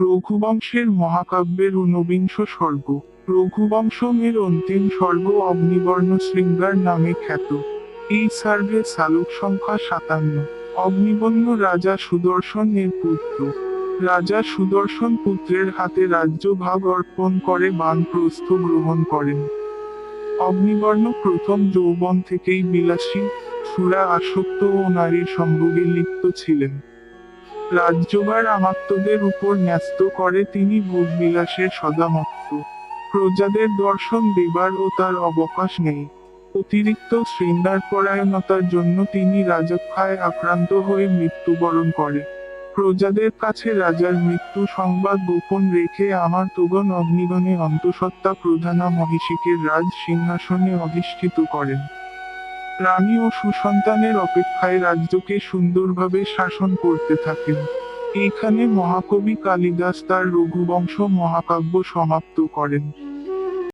রঘুবংশের মহাকাব্যের ঊনবিংশ স্বর্গ। রঘুবংশের অন্তিম স্বর্গ অগ্নিবর্ণ শৃঙ্গার নামে খ্যাত। এই সার্ভে সালুক সংখ্যা সাতান্ন। অগ্নিবর্ণ রাজা সুদর্শন এর পুত্র। রাজা সুদর্শন পুত্রের হাতে রাজ্যভাগ অর্পণ করে বানপ্রস্থ গ্রহণ করেন। অগ্নিবর্ণ প্রথম যৌবন থেকেই বিলাসী, সুরা আসক্ত ও নারীর সম্ভোগে লিপ্ত ছিলেন। রাজ্যভার আমাত্মদের উপর ন্যস্ত করে তিনি ভোগবিলাসের সদামত্ত। প্রজাদের দর্শন দেবার ও তার অবকাশ নেই। অতিরিক্ত শৃঙ্গার পরায়ণতার জন্য তিনি রাজক্ষায় আক্রান্ত হয়ে মৃত্যুবরণ করে। প্রজাদের কাছে রাজার মৃত্যু সংবাদ গোপন রেখে আমার তোগণ অগ্নিগণে অন্তঃসত্ত্বা প্রধানা মহিষিকের রাজ সিংহাসনে অধিষ্ঠিত করেন। রানী ও সুসন্তানের অপেক্ষায় রাজ্যকে সুন্দরভাবে শাসন করতে থাকেন। এখানে মহাকবি কালিদাস তার রঘুবংশ মহাকাব্য সমাপ্ত করেন।